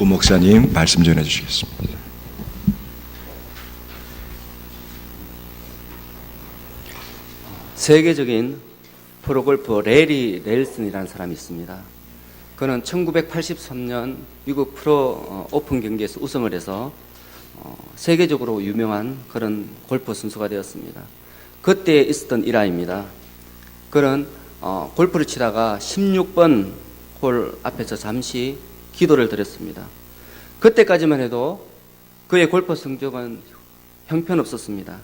우 목사님 말씀 전해 주시겠습니다. 세계적인 프로골퍼 레리 렐슨이라는 사람이 있습니다. 그는 1983년 미국 프로 어, 오픈 경기에서 우승을 해서 어, 세계적으로 유명한 그런 골프 선수가 되었습니다. 그때 있었던 일화입니다. 그는 어, 골프를 치다가 16번 홀 앞에서 잠시 기도를 드렸습니다. 그때까지만 해도 그의 골프 성적은 형편없었습니다.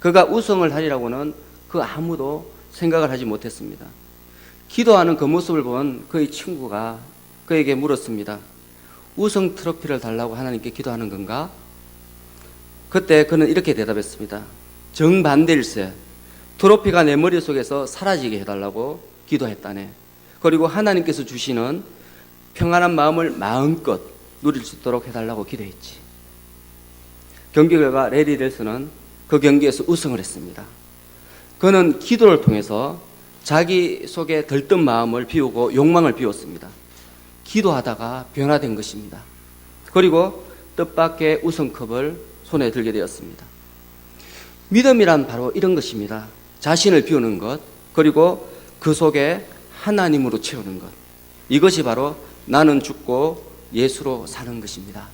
그가 우승을 하리라고는 그 아무도 생각을 하지 못했습니다. 기도하는 그 모습을 본 그의 친구가 그에게 물었습니다. 우승 트로피를 달라고 하나님께 기도하는 건가? 그때 그는 이렇게 대답했습니다. 정반대일세. 트로피가 내 머릿속에서 사라지게 해달라고 기도했다네. 그리고 하나님께서 주시는 평안한 마음을 마음껏 누릴 수 있도록 해달라고 기도했지. 경기 결과 레리 델스는 그 경기에서 우승을 했습니다. 그는 기도를 통해서 자기 속에 들뜬 마음을 비우고 욕망을 비웠습니다. 기도하다가 변화된 것입니다. 그리고 뜻밖의 우승컵을 손에 들게 되었습니다. 믿음이란 바로 이런 것입니다. 자신을 비우는 것, 그리고 그 속에 하나님으로 채우는 것. 이것이 바로 나는 죽고 예수로 사는 것입니다.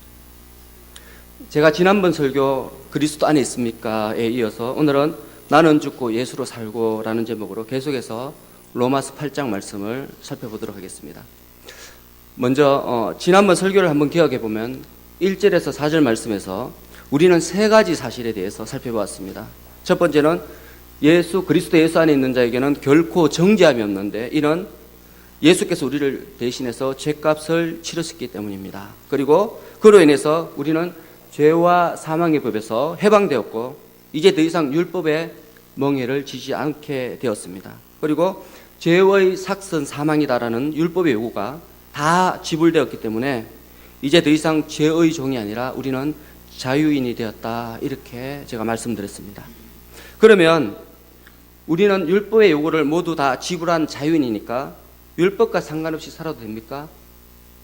제가 지난번 설교 그리스도 안에 있습니까에 이어서 오늘은 나는 죽고 예수로 살고라는 제목으로 계속해서 로마스 8장 말씀을 살펴보도록 하겠습니다. 먼저 어, 지난번 설교를 한번 기억해 보면 1절에서 4절 말씀에서 우리는 세 가지 사실에 대해서 살펴보았습니다. 첫 번째는 예수 그리스도 예수 안에 있는 자에게는 결코 정죄함이 없는데 이는 예수께서 우리를 대신해서 죄값을 치르셨기 때문입니다. 그리고 그로 인해서 우리는 죄와 사망의 법에서 해방되었고 이제 더 이상 율법의 멍해를 지지 않게 되었습니다. 그리고 죄의 삭선 사망이다라는 율법의 요구가 다 지불되었기 때문에 이제 더 이상 죄의 종이 아니라 우리는 자유인이 되었다 이렇게 제가 말씀드렸습니다. 그러면 우리는 율법의 요구를 모두 다 지불한 자유인이니까 율법과 상관없이 살아도 됩니까?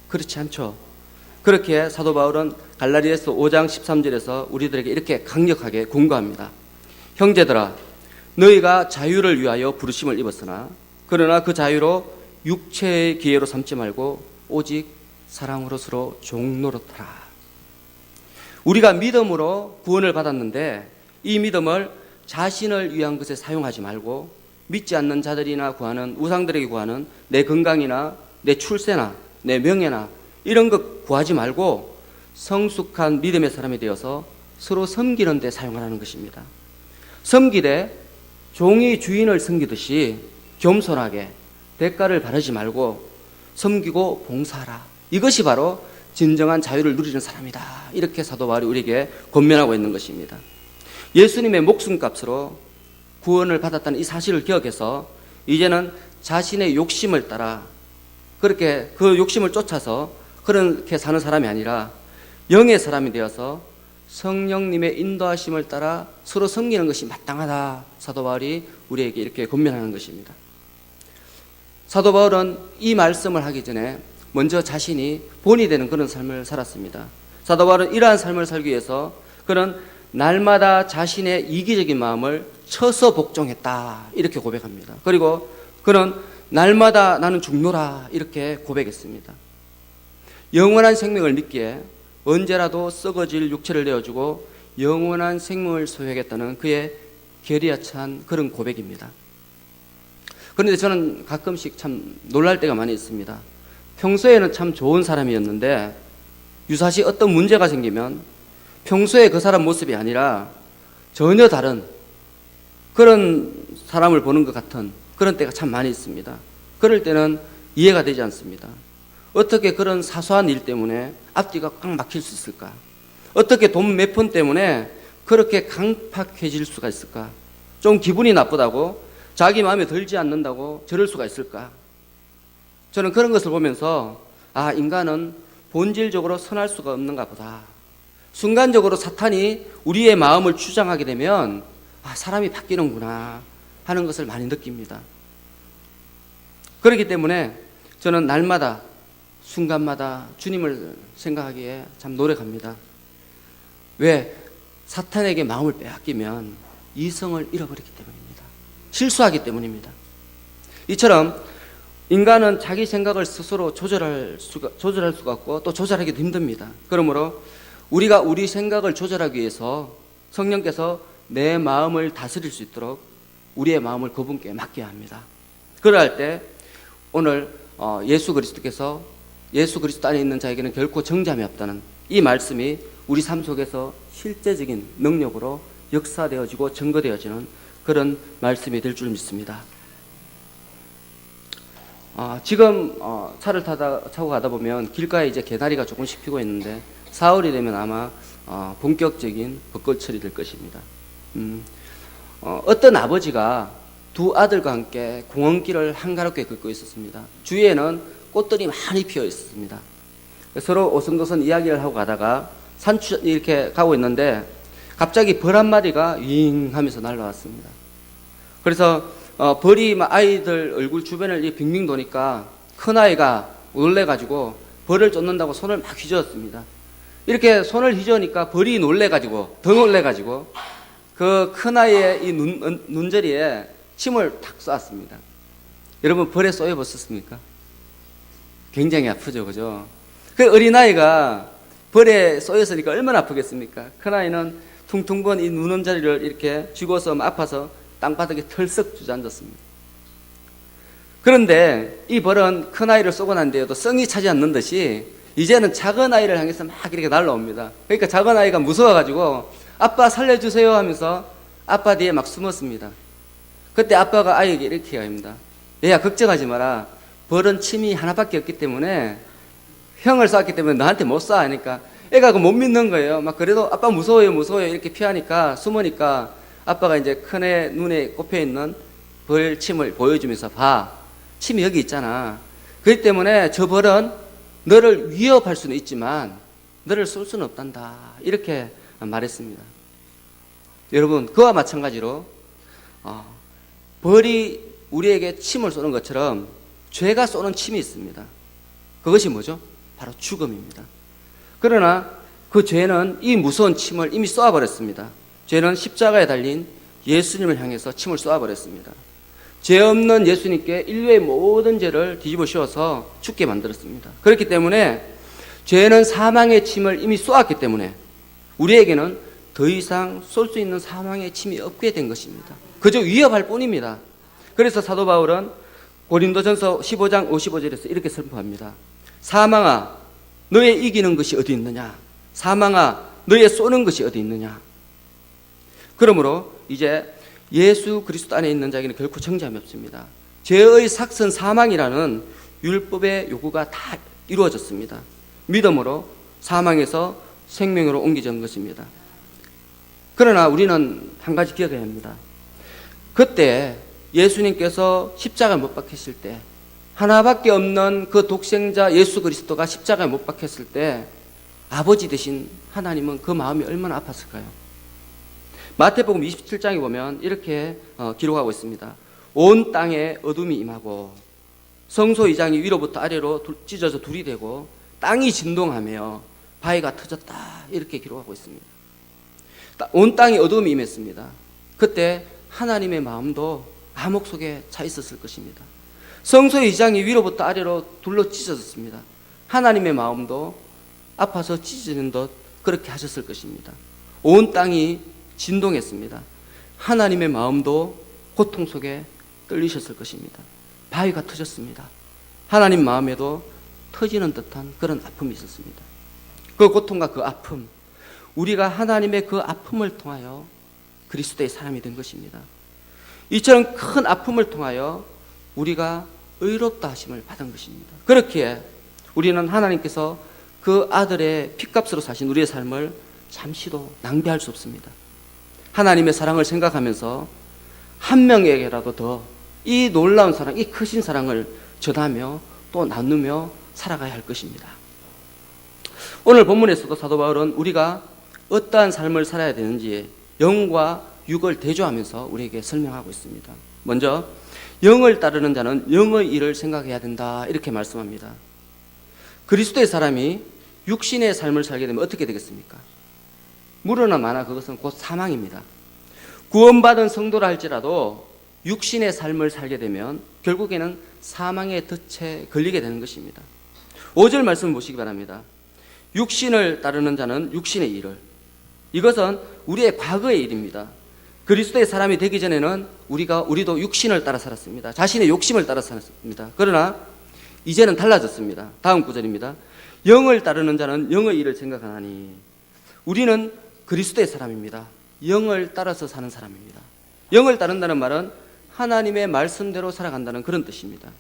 그렇지 않죠. 그렇게 사도 바울은 갈라디아서 5장 13절에서 우리들에게 이렇게 강력하게 공고합니다. 형제들아 너희가 자유를 위하여 부르심을 입었으나 그러나 그 자유로 육체의 기회로 삼지 말고 오직 사랑으로 서로 종노릇하라. 우리가 믿음으로 구원을 받았는데 이 믿음을 자신을 위한 것에 사용하지 말고 믿지 않는 자들이나 구하는 우상들에게 구하는 내 건강이나 내 출세나 내 명예나 이런 것 구하지 말고 성숙한 믿음의 사람이 되어서 서로 섬기는 데 사용하라는 것입니다. 섬기되 종이 주인을 섬기듯이 겸손하게 대가를 바라지 말고 섬기고 봉사하라. 이것이 바로 진정한 자유를 누리는 사람이다. 이렇게 사도 바울이 우리에게 권면하고 있는 것입니다. 예수님의 목숨값으로 구원을 받았다는 이 사실을 기억해서 이제는 자신의 욕심을 따라 그렇게 그 욕심을 쫓아서 그렇게 사는 사람이 아니라 영의 사람이 되어서 성령님의 인도하심을 따라 서로 섬기는 것이 마땅하다. 사도 바울이 우리에게 이렇게 권면하는 것입니다. 사도 바울은 이 말씀을 하기 전에 먼저 자신이 본이 되는 그런 삶을 살았습니다. 사도 바울은 이러한 삶을 살기 위해서 그는 날마다 자신의 이기적인 마음을 쳐서 복종했다. 이렇게 고백합니다. 그리고 그는 날마다 나는 죽노라. 이렇게 고백했습니다. 영원한 생명을 믿기에 언제라도 썩어질 육체를 내어주고 영원한 생명을 소유하겠다는 그의 결의야찬 그런 고백입니다. 그런데 저는 가끔씩 참 놀랄 때가 많이 있습니다. 평소에는 참 좋은 사람이었는데 유사시 어떤 문제가 생기면 평소에 그 사람 모습이 아니라 전혀 다른 그런 사람을 보는 것 같은 그런 때가 참 많이 있습니다. 그럴 때는 이해가 되지 않습니다. 어떻게 그런 사소한 일 때문에 앞뒤가 꽉 막힐 수 있을까? 어떻게 돈 몇 푼 때문에 그렇게 강팍해질 수가 있을까? 좀 기분이 나쁘다고 자기 마음에 들지 않는다고 저럴 수가 있을까? 저는 그런 것을 보면서 아, 인간은 본질적으로 선할 수가 없는가 보다. 순간적으로 사탄이 우리의 마음을 주장하게 되면 아, 사람이 바뀌는구나 하는 것을 많이 느낍니다. 그렇기 때문에 저는 날마다 순간마다 주님을 생각하기에 참 노력합니다. 왜? 사탄에게 마음을 빼앗기면 이성을 잃어버리기 때문입니다. 실수하기 때문입니다. 이처럼 인간은 자기 생각을 스스로 조절할 수가, 조절할 수가 없고 또 조절하기도 힘듭니다. 그러므로 우리가 우리 생각을 조절하기 위해서 성령께서 내 마음을 다스릴 수 있도록 우리의 마음을 그분께 맡겨야 합니다. 그럴 때 오늘 어, 예수 그리스도께서 예수 그리스도 안에 있는 자에게는 결코 정잠이 없다는 이 말씀이 우리 삶 속에서 실제적인 능력으로 역사되어지고 증거되어지는 그런 말씀이 될 줄 믿습니다. 아, 지금 어, 차를 타다 타고 가다 보면 길가에 이제 개나리가 조금씩 피고 있는데 사월이 되면 아마 어, 본격적인 벚꽃철이 될 것입니다. 음, 어, 어떤 아버지가 두 아들과 함께 공원길을 한가롭게 걷고 있었습니다. 주위에는 꽃들이 많이 피어 있었습니다. 서로 오선도선 이야기를 하고 가다가 산추 이렇게 가고 있는데 갑자기 벌 한 마리가 윙 하면서 날라왔습니다. 그래서 어, 벌이 막 아이들 얼굴 주변을 이 빙빙 도니까 큰 아이가 놀래가지고 벌을 쫓는다고 손을 막 휘저었습니다. 이렇게 손을 휘저으니까 벌이 놀래가지고 더 놀래가지고 그 큰 아이의 이 눈, 어, 눈저리에 침을 탁 쏘았습니다. 여러분 벌에 쏘여 보셨습니까? 굉장히 아프죠, 그죠? 그 어린아이가 벌에 쏘였으니까 얼마나 아프겠습니까? 큰아이는 퉁퉁 번이 눈원자리를 이렇게 쥐고서 아파서 땅바닥에 털썩 주저앉았습니다. 그런데 이 벌은 큰아이를 쏘고 난 뒤에도 성이 차지 않는 듯이 이제는 작은 아이를 향해서 막 이렇게 날라옵니다. 그러니까 작은 아이가 무서워가지고 아빠 살려주세요 하면서 아빠 뒤에 막 숨었습니다. 그때 아빠가 아이에게 이렇게 합니다. 얘야 걱정하지 마라. 벌은 침이 하나밖에 없기 때문에 형을 쐈기 때문에 너한테 못 쏴. 하니까 애가 그 못 믿는 거예요. 막 그래도 아빠 무서워요, 무서워요. 이렇게 피하니까 숨으니까 아빠가 이제 큰 애 눈에 꼽혀 있는 벌 침을 보여주면서 봐. 침이 여기 있잖아. 그렇기 때문에 저 벌은 너를 위협할 수는 있지만 너를 쏠 수는 없단다. 이렇게 말했습니다. 여러분, 그와 마찬가지로 어, 벌이 우리에게 침을 쏘는 것처럼 죄가 쏘는 침이 있습니다. 그것이 뭐죠? 바로 죽음입니다. 그러나 그 죄는 이 무서운 침을 이미 쏘아버렸습니다. 죄는 십자가에 달린 예수님을 향해서 침을 쏘아버렸습니다. 죄 없는 예수님께 인류의 모든 죄를 뒤집어 씌워서 죽게 만들었습니다. 그렇기 때문에 죄는 사망의 침을 이미 쏘았기 때문에 우리에게는 더 이상 쏠 수 있는 사망의 침이 없게 된 것입니다. 그저 위협할 뿐입니다. 그래서 사도 바울은 고린도전서 15장 55절에서 이렇게 선포합니다. 사망아, 너의 이기는 것이 어디 있느냐? 사망아, 너의 쏘는 것이 어디 있느냐? 그러므로 이제 예수 그리스도 안에 있는 자에게는 결코 정죄함이 없습니다. 죄의 삭선 사망이라는 율법의 요구가 다 이루어졌습니다. 믿음으로 사망에서 생명으로 옮겨진 것입니다. 그러나 우리는 한 가지 기억해야 합니다. 그때 예수님께서 십자가에 못 박혔을 때 하나밖에 없는 그 독생자 예수 그리스도가 십자가에 못 박혔을 때 아버지 되신 하나님은 그 마음이 얼마나 아팠을까요? 마태복음 27장에 보면 이렇게 어, 기록하고 있습니다. 온 땅에 어둠이 임하고 성소 이장이 위로부터 아래로 둘- 찢어져 둘이 되고 땅이 진동하며 바위가 터졌다 이렇게 기록하고 있습니다. 따- 온 땅에 어둠이 임했습니다. 그때 하나님의 마음도 암흑 속에 차 있었을 것입니다. 성소 이장이 위로부터 아래로 둘러 찢어졌습니다. 하나님의 마음도 아파서 찢어지는 듯 그렇게 하셨을 것입니다. 온 땅이 진동했습니다. 하나님의 마음도 고통 속에 떨리셨을 것입니다. 바위가 터졌습니다. 하나님 마음에도 터지는 듯한 그런 아픔이 있었습니다. 그 고통과 그 아픔, 우리가 하나님의 그 아픔을 통하여 그리스도의 사람이 된 것입니다. 이처럼 큰 아픔을 통하여 우리가 의롭다 하심을 받은 것입니다. 그렇기에 우리는 하나님께서 그 아들의 피값으로 사신 우리의 삶을 잠시도 낭비할 수 없습니다. 하나님의 사랑을 생각하면서 한 명에게라도 더 이 놀라운 사랑, 이 크신 사랑을 전하며 또 나누며 살아가야 할 것입니다. 오늘 본문에서도 사도 바울은 우리가 어떠한 삶을 살아야 되는지 영과 육을 대조하면서 우리에게 설명하고 있습니다. 먼저 영을 따르는 자는 영의 일을 생각해야 된다 이렇게 말씀합니다. 그리스도의 사람이 육신의 삶을 살게 되면 어떻게 되겠습니까? 물어나 마나 그것은 곧 사망입니다. 구원받은 성도라 할지라도 육신의 삶을 살게 되면 결국에는 사망의 덫에 걸리게 되는 것입니다. 5절 말씀 보시기 바랍니다. 육신을 따르는 자는 육신의 일을. 이것은 우리의 과거의 일입니다. 그리스도의 사람이 되기 전에는 우리가 우리도 육신을 따라 살았습니다. 자신의 욕심을 따라 살았습니다. 그러나 이제는 달라졌습니다. 다음 구절입니다. 영을 따르는 자는 영의 일을 생각하나니 우리는 그리스도의 사람입니다. 영을 따라서 사는 사람입니다. 영을 따른다는 말은 하나님의 말씀대로 살아간다는 그런 뜻입니다.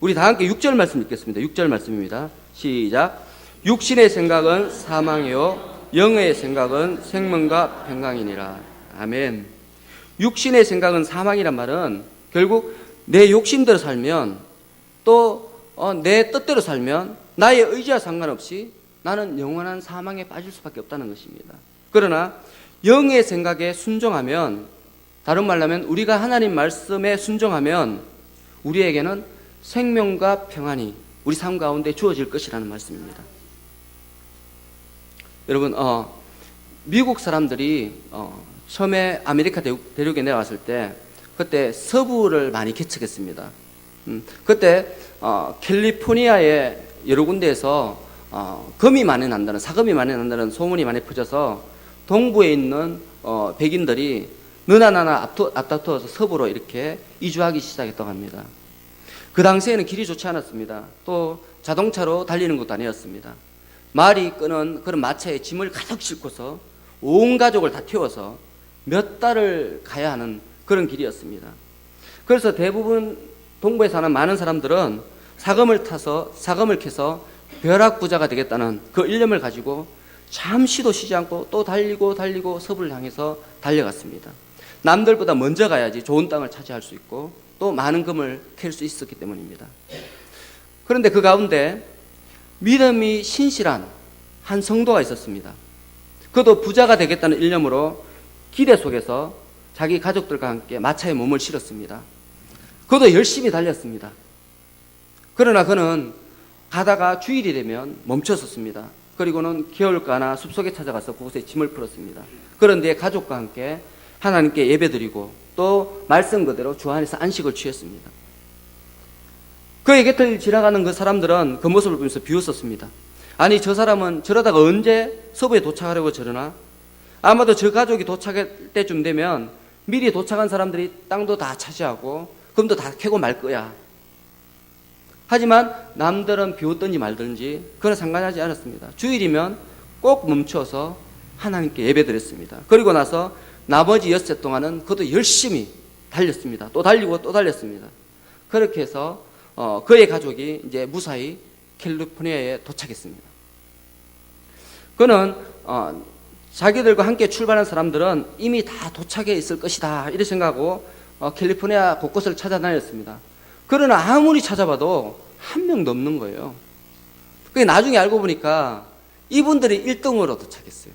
우리 다 함께 6절 말씀 읽겠습니다. 6절 말씀입니다. 시작. 육신의 생각은 사망이요 영의 생각은 생명과 평강이니라. 아멘. 육신의 생각은 사망이란 말은 결국 내 욕심대로 살면 또 어, 내 뜻대로 살면 나의 의지와 상관없이 나는 영원한 사망에 빠질 수밖에 없다는 것입니다. 그러나 영의 생각에 순종하면 다른 말로 하면 우리가 하나님 말씀에 순종하면 우리에게는 생명과 평안이 우리 삶 가운데 주어질 것이라는 말씀입니다. 여러분, 어, 미국 사람들이 어, 처음에 아메리카 대륙, 대륙 에 내려왔을 때 그때 서부를 많이 개척했습니다. 음, 그때 어, 캘리포니아의 여러 군데에서 어, 금이 많이 난다는 사금이 많이 난다는 소문이 많이 퍼져서 동부에 있는 어, 백인들이 너나 나나 앞도- 앞다투어서 서부로 이렇게 이주하기 시작했다고 합니다. 그 당시에는 길이 좋지 않았습니다. 또 자동차로 달리는 것도 아니었습니다. 말이 끄는 그런 마차에 짐을 가득 싣고서 온 가족을 다 태워서 몇 달을 가야 하는 그런 길이었습니다. 그래서 대부분 동부에 사는 많은 사람들은 사금을 타서 사금을 캐서 벼락 부자가 되겠다는 그 일념을 가지고 잠시도 쉬지 않고 또 달리고 달리고 서부를 향해서 달려갔습니다. 남들보다 먼저 가야지 좋은 땅을 차지할 수 있고 또 많은 금을 캘 수 있었기 때문입니다. 그런데 그 가운데 믿음이 신실한 한 성도가 있었습니다. 그도 부자가 되겠다는 일념으로 기대 속에서 자기 가족들과 함께 마차에 몸을 실었습니다. 그도 열심히 달렸습니다. 그러나 그는 가다가 주일이 되면 멈췄었습니다. 그리고는 겨울가나 숲속에 찾아가서 그곳에 짐을 풀었습니다. 그런데 가족과 함께 하나님께 예배드리고 또 말씀 그대로 주 안에서 안식을 취했습니다. 그의 곁을 지나가는 그 사람들은 그 모습을 보면서 비웃었습니다. 아니 저 사람은 저러다가 언제 서부에 도착하려고 저러나? 아마도 저 가족이 도착할 때쯤 되면 미리 도착한 사람들이 땅도 다 차지하고 금도 다 캐고 말 거야. 하지만 남들은 비웃든지 말든지 그건 상관하지 않았습니다. 주일이면 꼭 멈춰서 하나님께 예배드렸습니다. 그리고 나서 나머지 엿새 동안은 그도 열심히 달렸습니다. 또 달리고 또 달렸습니다. 그렇게 해서 어, 그의 가족이 이제 무사히 캘리포니아에 도착했습니다. 그는 어, 자기들과 함께 출발한 사람들은 이미 다 도착해 있을 것이다 이렇게 생각하고 어, 캘리포니아 곳곳을 찾아다녔습니다. 그러나 아무리 찾아봐도 한 명도 없는 거예요. 그 나중에 알고 보니까 이분들이 1등으로 도착했어요.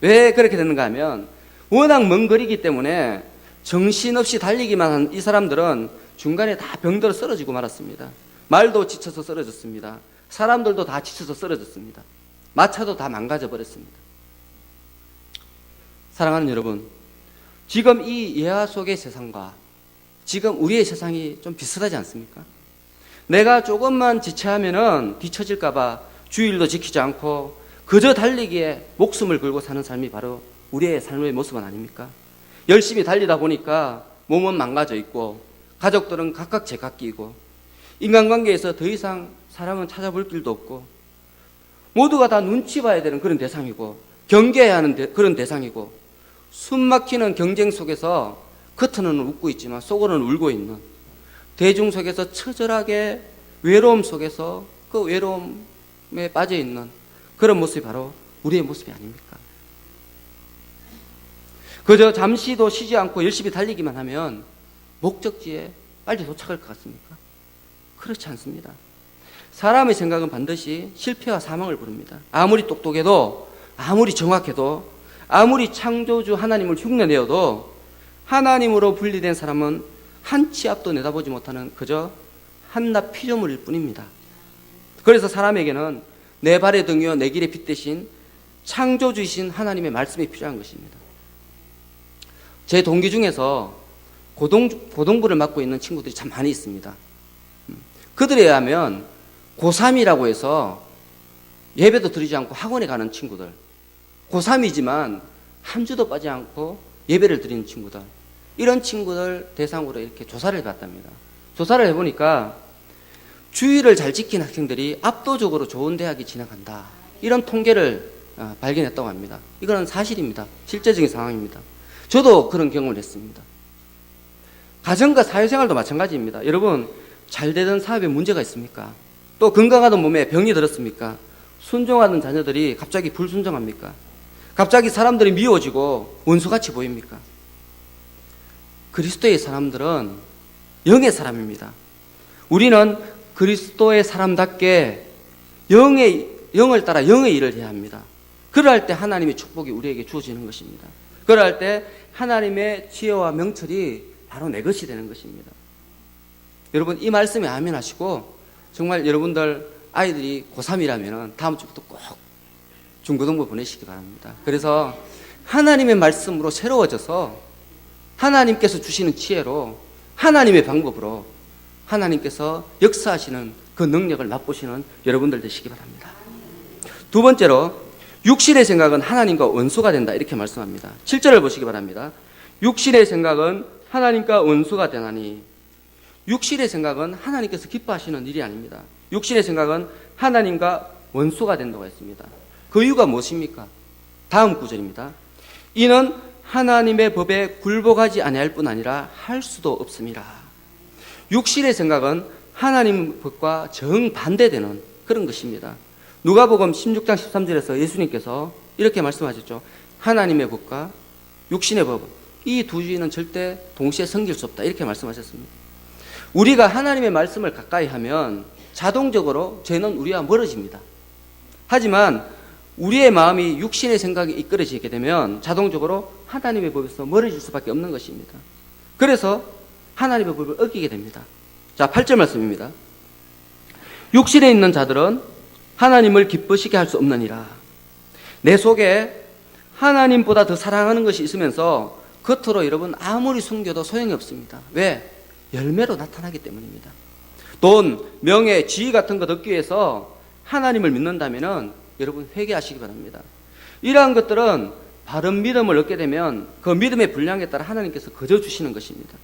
왜 그렇게 됐는가 하면 워낙 먼 거리기 때문에 정신없이 달리기만 한 이 사람들은 중간에 다 병들어 쓰러지고 말았습니다. 말도 지쳐서 쓰러졌습니다. 사람들도 다 지쳐서 쓰러졌습니다. 마차도 다 망가져 버렸습니다. 사랑하는 여러분, 지금 이 예화 속의 세상과 지금 우리의 세상이 좀 비슷하지 않습니까? 내가 조금만 지체하면은 뒤처질까봐 주일도 지키지 않고 그저 달리기에 목숨을 걸고 사는 삶이 바로 우리의 삶의 모습은 아닙니까? 열심히 달리다 보니까 몸은 망가져 있고 가족들은 각각 제각기이고 인간관계에서 더 이상 사람은 찾아볼 길도 없고 모두가 다 눈치 봐야 되는 그런 대상이고 경계해야 하는 대- 그런 대상이고 숨 막히는 경쟁 속에서 겉으로는 웃고 있지만 속으로는 울고 있는 대중 속에서 처절하게 외로움 속에서 그 외로움에 빠져 있는 그런 모습이 바로 우리의 모습이 아닙니까? 그저 잠시도 쉬지 않고 열심히 달리기만 하면 목적지에 빨리 도착할 것 같습니까? 그렇지 않습니다. 사람의 생각은 반드시 실패와 사망을 부릅니다. 아무리 똑똑해도, 아무리 정확해도, 아무리 창조주 하나님을 흉내내어도 하나님으로 분리된 사람은 한 치 앞도 내다보지 못하는 그저 한낱 피조물일 뿐입니다. 그래서 사람에게는 내 발의 등이요 내 길의 빛 대신 창조주이신 하나님의 말씀이 필요한 것입니다. 제 동기 중에서 고동, 고동부를 맡고 있는 친구들이 참 많이 있습니다. 음, 그들에 의하면 고3이라고 해서 예배도 드리지 않고 학원에 가는 친구들, 고3이지만 한 주도 빠지 않고 예배를 드리는 친구들, 이런 친구들 대상으로 이렇게 조사를 해봤답니다. 조사를 해보니까 주의를 잘 지킨 학생들이 압도적으로 좋은 대학에 진학한다. 이런 통계를 어, 발견했다고 합니다. 이거는 사실입니다. 실제적인 상황입니다. 저도 그런 경험을 했습니다. 가정과 사회생활도 마찬가지입니다. 여러분, 잘 되던 사업에 문제가 있습니까? 또 건강하던 몸에 병이 들었습니까? 순종하던 자녀들이 갑자기 불순종합니까? 갑자기 사람들이 미워지고 원수같이 보입니까? 그리스도의 사람들은 영의 사람입니다. 우리는 그리스도의 사람답게 영의 영을 따라 영의 일을 해야 합니다. 그럴 때 하나님의 축복이 우리에게 주어지는 것입니다. 그럴 때 하나님의 지혜와 명철이 바로 내 것이 되는 것입니다. 여러분 이 말씀에 아멘 하시고 정말 여러분들 아이들이 고3이라면 다음 주부터 꼭 중고등부 보내시기 바랍니다. 그래서 하나님의 말씀으로 새로워져서 하나님께서 주시는 지혜로 하나님의 방법으로 하나님께서 역사하시는 그 능력을 맛보시는 여러분들 되시기 바랍니다. 두 번째로 육신의 생각은 하나님과 원수가 된다 이렇게 말씀합니다. 7절을 보시기 바랍니다. 육신의 생각은 하나님과 원수가 되나니 육신의 생각은 하나님께서 기뻐하시는 일이 아닙니다. 육신의 생각은 하나님과 원수가 된다고 했습니다. 그 이유가 무엇입니까? 다음 구절입니다. 이는 하나님의 법에 굴복하지 아니할 뿐 아니라 할 수도 없습니다. 육신의 생각은 하나님 법과 정반대되는 그런 것입니다. 누가복음 16장 13절에서 예수님께서 이렇게 말씀하셨죠. 하나님의 법과 육신의 법, 이 두 주의는 절대 동시에 섬길 수 없다. 이렇게 말씀하셨습니다. 우리가 하나님의 말씀을 가까이 하면 자동적으로 죄는 우리와 멀어집니다. 하지만 우리의 마음이 육신의 생각에 이끌어지게 되면 자동적으로 하나님의 법에서 멀어질 수밖에 없는 것입니다. 그래서 하나님의 법을 어기게 됩니다. 자, 8절 말씀입니다. 육신에 있는 자들은 하나님을 기쁘시게 할 수 없느니라. 내 속에 하나님보다 더 사랑하는 것이 있으면서 겉으로 여러분 아무리 숨겨도 소용이 없습니다. 왜? 열매로 나타나기 때문입니다. 돈, 명예, 지위 같은 것 얻기 위해서 하나님을 믿는다면은 여러분 회개하시기 바랍니다. 이러한 것들은 바른 믿음을 얻게 되면 그 믿음의 분량에 따라 하나님께서 거저 주시는 것입니다.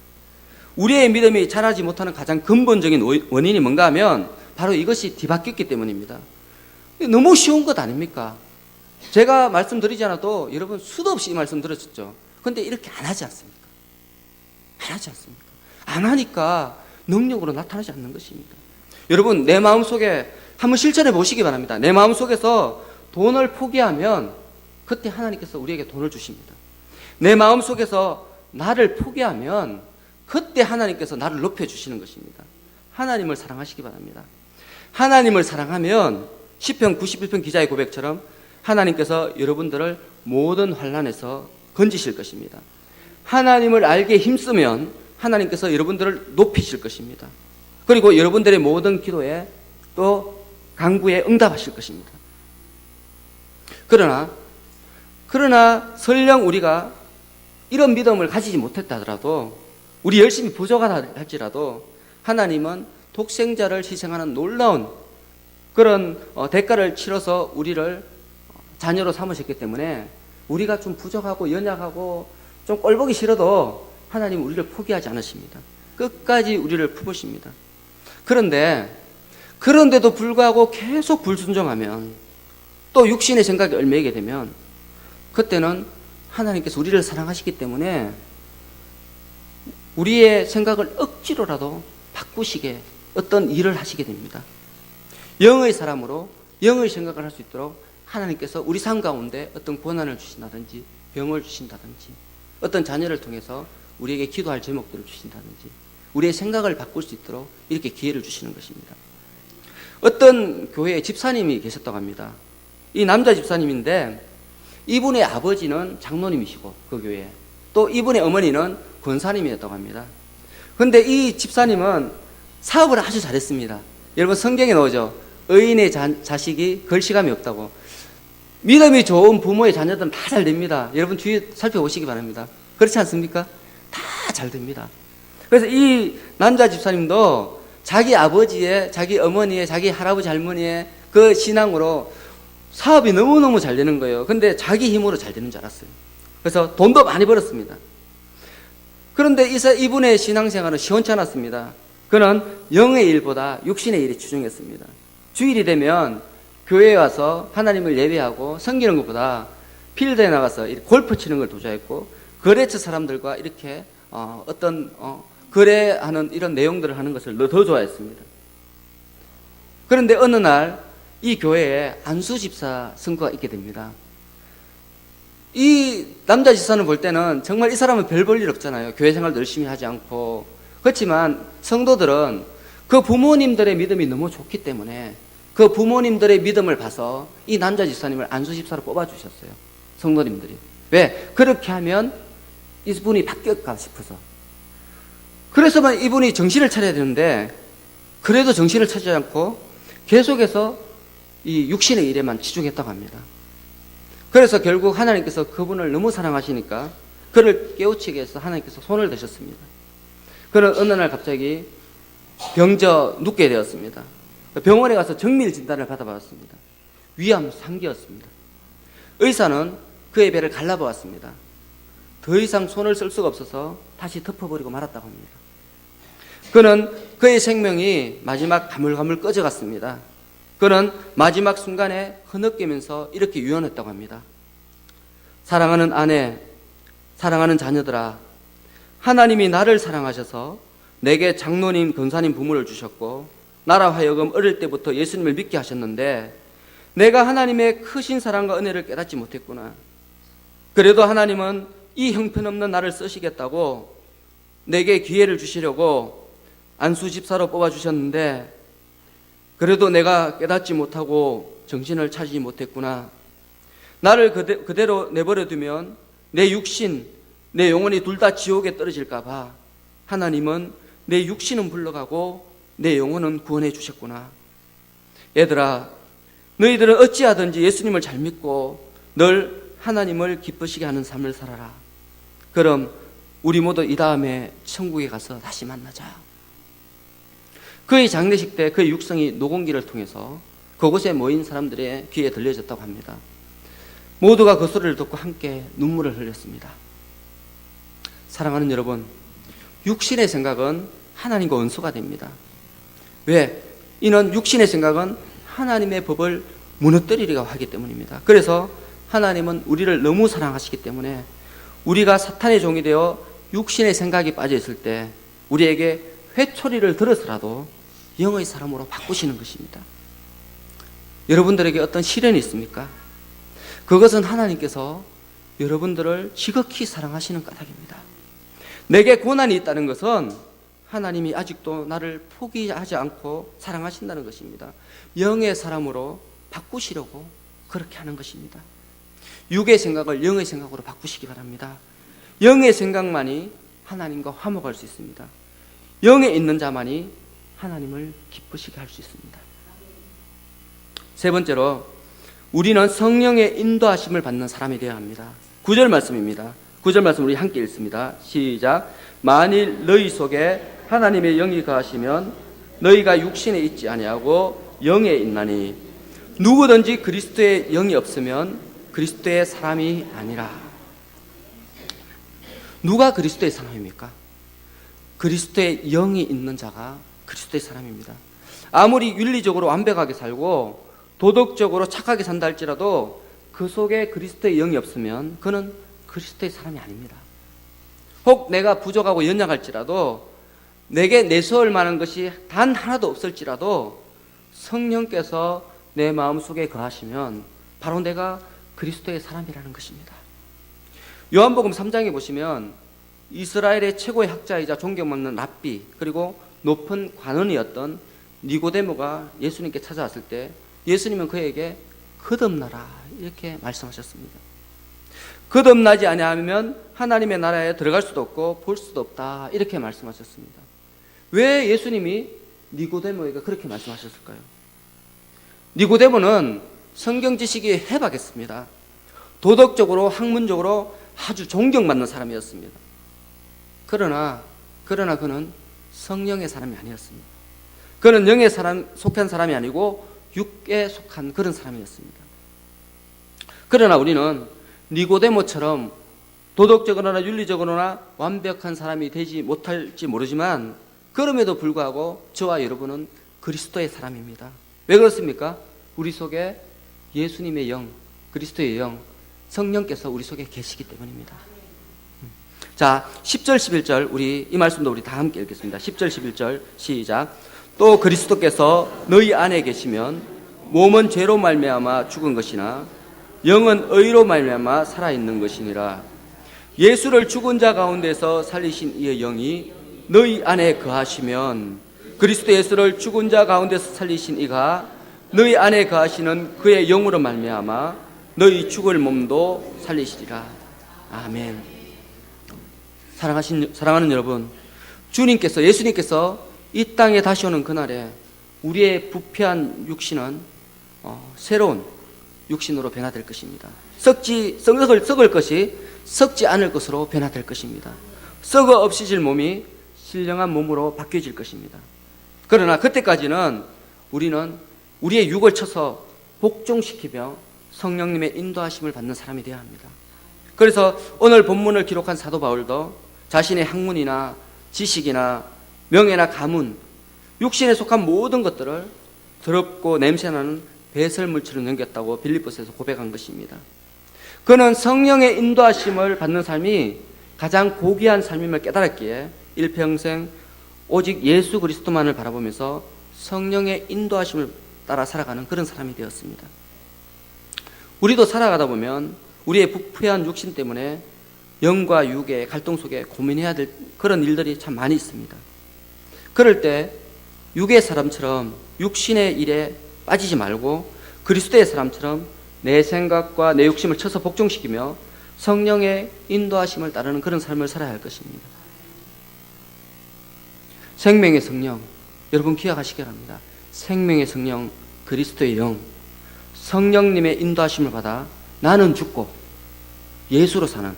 우리의 믿음이 자라지 못하는 가장 근본적인 원인이 뭔가 하면 바로 이것이 뒤바뀌었기 때문입니다. 너무 쉬운 것 아닙니까? 제가 말씀드리지 않아도 여러분 수도 없이 이 말씀 들으셨죠? 근데 이렇게 안 하지 않습니까? 안 하지 않습니까? 안 하니까 능력으로 나타나지 않는 것입니다. 여러분, 내 마음 속에 한번 실천해 보시기 바랍니다. 내 마음 속에서 돈을 포기하면 그때 하나님께서 우리에게 돈을 주십니다. 내 마음 속에서 나를 포기하면 그때 하나님께서 나를 높여 주시는 것입니다. 하나님을 사랑하시기 바랍니다. 하나님을 사랑하면 시편 91편 기자의 고백처럼 하나님께서 여러분들을 모든 환란에서 건지실 것입니다. 하나님을 알게 힘쓰면 하나님께서 여러분들을 높이실 것입니다. 그리고 여러분들의 모든 기도에 또 강구에 응답하실 것입니다. 그러나 그러나 설령 우리가 이런 믿음을 가지지 못했다 하더라도 우리 열심히 부족하다 할지라도 하나님은 독생자를 희생하는 놀라운 그런 어, 대가를 치러서 우리를 자녀로 삼으셨기 때문에 우리가 좀 부족하고 연약하고 좀 꼴보기 싫어도 하나님 우리를 포기하지 않으십니다. 끝까지 우리를 품으십니다. 그런데 그런데도 불구하고 계속 불순종하면 또 육신의 생각에 얽매이게 되면 그때는 하나님께서 우리를 사랑하시기 때문에 우리의 생각을 억지로라도 바꾸시게 어떤 일을 하시게 됩니다. 영의 사람으로 영의 생각을 할 수 있도록 하나님께서 우리 삶 가운데 어떤 고난을 주신다든지 병을 주신다든지 어떤 자녀를 통해서 우리에게 기도할 제목들을 주신다든지 우리의 생각을 바꿀 수 있도록 이렇게 기회를 주시는 것입니다. 어떤 교회에 집사님이 계셨다고 합니다. 이 남자 집사님인데 이분의 아버지는 장로님이시고 그 교회에 또 이분의 어머니는 권사님이었다고 합니다. 근데 이 집사님은 사업을 아주 잘했습니다. 여러분 성경에 나오죠. 의인의 자, 자식이 걸시감이 없다고. 믿음이 좋은 부모의 자녀들은 다 잘 됩니다. 여러분 주위 살펴보시기 바랍니다. 그렇지 않습니까? 다 잘 됩니다. 그래서 이 남자 집사님도 자기 아버지의, 자기 어머니의, 자기 할아버지 할머니의 그 신앙으로 사업이 너무너무 잘 되는 거예요. 근데 자기 힘으로 잘 되는 줄 알았어요. 그래서 돈도 많이 벌었습니다. 그런데 이분의 신앙생활은 시원치 않았습니다. 그는 영의 일보다 육신의 일에 치중했습니다. 주일이 되면 교회에 와서 하나님을 예배하고 섬기는 것보다 필드에 나가서 골프 치는 걸 도전했고 거래처 사람들과 이렇게 어, 떤 거래하는 이런 내용들을 하는 것을 더 좋아했습니다. 그런데 어느 날 이 교회에 안수 집사 선거가 있게 됩니다. 이 남자 집사는 볼 때는 정말 이 사람은 별 볼 일 없잖아요. 교회 생활도 열심히 하지 않고. 그렇지만 성도들은 그 부모님들의 믿음이 너무 좋기 때문에 그 부모님들의 믿음을 봐서 이 남자 집사님을 안수 집사로 뽑아주셨어요. 성도님들이. 왜? 그렇게 하면 이분이 바뀔까 싶어서. 그래서만 이분이 정신을 차려야 되는데 그래도 정신을 차리지 않고 계속해서 이 육신의 일에만 치중했다고 합니다. 그래서 결국 하나님께서 그분을 너무 사랑하시니까 그를 깨우치기 위해서 하나님께서 손을 드셨습니다. 그는 어느 날 갑자기 병져 눕게 되었습니다. 병원에 가서 정밀 진단을 받아봤습니다. 위암 3기였습니다. 의사는 그의 배를 갈라보았습니다. 더 이상 손을 쓸 수가 없어서 다시 덮어버리고 말았다고 합니다. 그는 그의 생명이 마지막 가물가물 꺼져갔습니다. 그는 마지막 순간에 흐느끼면서 이렇게 유언했다고 합니다. 사랑하는 아내, 사랑하는 자녀들아, 하나님이 나를 사랑하셔서 내게 장로님, 권사님 부모를 주셨고, 나라 하여금 어릴 때부터 예수님을 믿게 하셨는데, 내가 하나님의 크신 사랑과 은혜를 깨닫지 못했구나. 그래도 하나님은 이 형편없는 나를 쓰시겠다고 내게 기회를 주시려고 안수 집사로 뽑아 주셨는데, 그래도 내가 깨닫지 못하고 정신을 차리지 못했구나. 나를 그대, 그대로 내버려 두면 내 육신, 내 영혼이 둘 다 지옥에 떨어질까봐 하나님은 내 육신은 불러가고 내 영혼은 구원해 주셨구나. 얘들아, 너희들은 어찌하든지 예수님을 잘 믿고 늘 하나님을 기쁘시게 하는 삶을 살아라. 그럼 우리 모두 이 다음에 천국에 가서 다시 만나자. 그의 장례식 때 그의 육성이 노공기를 통해서 그곳에 모인 사람들의 귀에 들려졌다고 합니다. 모두가 그 소리를 듣고 함께 눈물을 흘렸습니다. 사랑하는 여러분, 육신의 생각은 하나님과 원수가 됩니다. 왜? 이는 육신의 생각은 하나님의 법을 무너뜨리려고 하기 때문입니다. 그래서 하나님은 우리를 너무 사랑하시기 때문에 우리가 사탄의 종이 되어 육신의 생각이 빠져 있을 때 우리에게 회초리를 들어서라도 영의 사람으로 바꾸시는 것입니다. 여러분들에게 어떤 시련이 있습니까? 그것은 하나님께서 여러분들을 지극히 사랑하시는 까닭입니다. 내게 고난이 있다는 것은 하나님이 아직도 나를 포기하지 않고 사랑하신다는 것입니다. 영의 사람으로 바꾸시려고 그렇게 하는 것입니다. 육의 생각을 영의 생각으로 바꾸시기 바랍니다. 영의 생각만이 하나님과 화목할 수 있습니다. 영에 있는 자만이 하나님을 기쁘시게 할 수 있습니다. 세 번째로 우리는 성령의 인도하심을 받는 사람이 되어야 합니다. 구절 말씀입니다. 구절 말씀 우리 함께 읽습니다. 시작. 만일 너희 속에 하나님의 영이 거하시면 너희가 육신에 있지 아니하고 영에 있나니 누구든지 그리스도의 영이 없으면 그리스도의 사람이 아니라. 누가 그리스도의 사람입니까? 그리스도의 영이 있는 자가 그리스도의 사람입니다. 아무리 윤리적으로 완벽하게 살고 도덕적으로 착하게 산다 할지라도 그 속에 그리스도의 영이 없으면 그는 그리스도의 사람이 아닙니다. 혹 내가 부족하고 연약할지라도 내게 내세울 만한 것이 단 하나도 없을지라도 성령께서 내 마음 속에 거하시면 바로 내가 그리스도의 사람이라는 것입니다. 요한복음 3장에 보시면 이스라엘의 최고의 학자이자 존경받는 랍비 그리고 높은 관원이었던 니고데모가 예수님께 찾아왔을 때 예수님은 그에게 거듭나라 이렇게 말씀하셨습니다. 거듭나지 아니하면 하나님의 나라에 들어갈 수도 없고 볼 수도 없다 이렇게 말씀하셨습니다. 왜 예수님이 니고데모에게 그렇게 말씀하셨을까요? 니고데모는 성경 지식이 해박했습니다. 도덕적으로 학문적으로 아주 존경받는 사람이었습니다. 그러나 그러나 그는 성령의 사람이 아니었습니다. 그는 영의 사람 속한 사람이 아니고 육에 속한 그런 사람이었습니다. 그러나 우리는 니고데모처럼 도덕적으로나 윤리적으로나 완벽한 사람이 되지 못할지 모르지만 그럼에도 불구하고 저와 여러분은 그리스도의 사람입니다. 왜 그렇습니까? 우리 속에 예수님의 영, 그리스도의 영, 성령께서 우리 속에 계시기 때문입니다. 자, 10절 11절 우리 이 말씀도 우리 다 함께 읽겠습니다. 10절 11절 시작. 또 그리스도께서 너희 안에 계시면 몸은 죄로 말미암아 죽은 것이나 영은 의로 말미암아 살아 있는 것이니라. 예수를 죽은 자 가운데서 살리신 이의 영이 너희 안에 거하시면 그리스도 예수를 죽은 자 가운데서 살리신 이가 너희 안에 거하시는 그의 영으로 말미암아 너희 죽을 몸도 살리시리라. 아멘. 사랑하신 사랑하는 여러분, 주님께서 예수님께서 이 땅에 다시 오는 그날에 우리의 부패한 육신은 어, 새로운 육신으로 변화될 것입니다. 썩지 썩을 썩을 것이 썩지 않을 것으로 변화될 것입니다. 썩어 없이질 몸이 신령한 몸으로 바뀌어질 것입니다. 그러나 그때까지는 우리는 우리의 육을 쳐서 복종시키며 성령님의 인도하심을 받는 사람이 되어야 합니다. 그래서 오늘 본문을 기록한 사도 바울도 자신의 학문이나 지식이나 명예나 가문, 육신에 속한 모든 것들을 더럽고 냄새나는 배설물처럼 넘겼다고 빌립보스에서 고백한 것입니다. 그는 성령의 인도하심을 받는 삶이 가장 고귀한 삶임을 깨달았기에 일평생 오직 예수 그리스도만을 바라보면서 성령의 인도하심을 따라 살아가는 그런 사람이 되었습니다. 우리도 살아가다 보면 우리의 부패한 육신 때문에 영과 육의 갈등 속에 고민해야 될 그런 일들이 참 많이 있습니다. 그럴 때 육의 사람처럼 육신의 일에 빠지지 말고 그리스도의 사람처럼 내 생각과 내 욕심을 쳐서 복종시키며 성령의 인도하심을 따르는 그런 삶을 살아야 할 것입니다. 생명의 성령, 여러분 기억하시기 바랍니다. 생명의 성령, 그리스도의 영, 성령님의 인도하심을 받아 나는 죽고 예수로 사는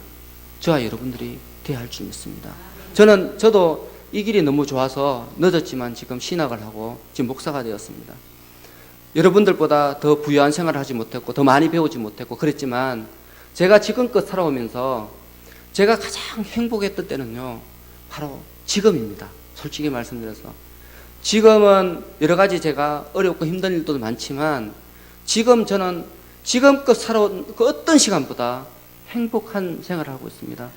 저와 여러분들이 되어야 할 줄 믿습니다. 저는 저도 이 길이 너무 좋아서 늦었지만 지금 신학을 하고 지금 목사가 되었습니다. 여러분들보다 더 부유한 생활을 하지 못했고 더 많이 배우지 못했고 그랬지만 제가 지금껏 살아오면서 제가 가장 행복했던 때는요 바로 지금입니다. 솔직히 말씀드려서 지금은 여러 가지 제가 어렵고 힘든 일도 많지만 지금 저는 지금껏 살아온 그 어떤 시간보다 행복한 생활을 하고 있습니다.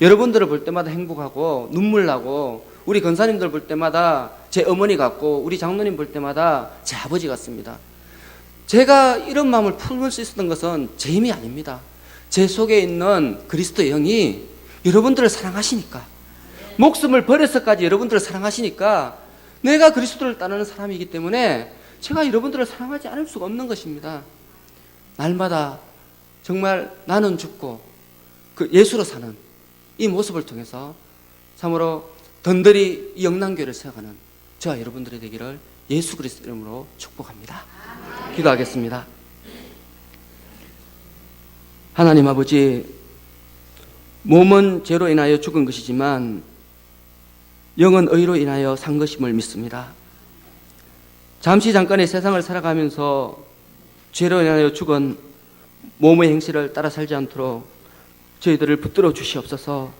여러분들을 볼 때마다 행복하고 눈물 나고 우리 권사님들 볼 때마다 제 어머니 같고 우리 장로님 볼 때마다 제 아버지 같습니다. 제가 이런 마음을 품을 수 있었던 것은 제 힘이 아닙니다. 제 속에 있는 그리스도 영이 여러분들을 사랑하시니까 목숨을 버려서까지 여러분들을 사랑하시니까 내가 그리스도를 따르는 사람이기 때문에 제가 여러분들을 사랑하지 않을 수가 없는 것입니다. 날마다 정말 나는 죽고 그 예수로 사는 이 모습을 통해서 참으로 던들이 이 영남교를 세워가는 저와 여러분들이 되기를 예수 그리스도 이름으로 축복합니다. 기도하겠습니다. 하나님 아버지, 몸은 죄로 인하여 죽은 것이지만 영은 의로 인하여 산 것임을 믿습니다. 잠시 잠깐의 세상을 살아가면서 죄로 인하여 죽은 몸의 행실을 따라 살지 않도록 저희들을 붙들어 주시옵소서.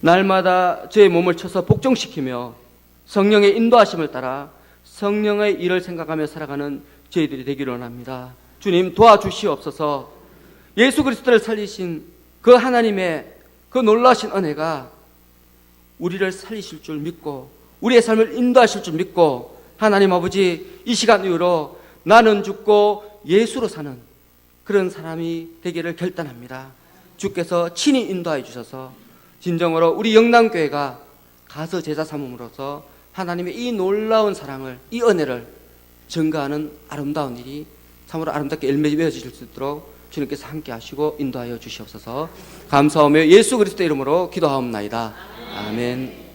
날마다 저의 몸을 쳐서 복종시키며 성령의 인도하심을 따라 성령의 일을 생각하며 살아가는 저희들이 되기를 원합니다. 주님 도와주시옵소서. 예수 그리스도를 살리신 그 하나님의 그 놀라신 은혜가 우리를 살리실 줄 믿고 우리의 삶을 인도하실 줄 믿고 하나님 아버지 이 시간 이후로 나는 죽고 예수로 사는 그런 사람이 되기를 결단합니다. 주께서 친히 인도하여 주셔서 진정으로 우리 영남교회가 가서 제자 삼음으로써 하나님의 이 놀라운 사랑을 이 은혜를 증가하는 아름다운 일이 참으로 아름답게 맺어질 수 있도록 주님께서 함께 하시고 인도하여 주시옵소서 감사하며 예수 그리스도 이름으로 기도하옵나이다 아멘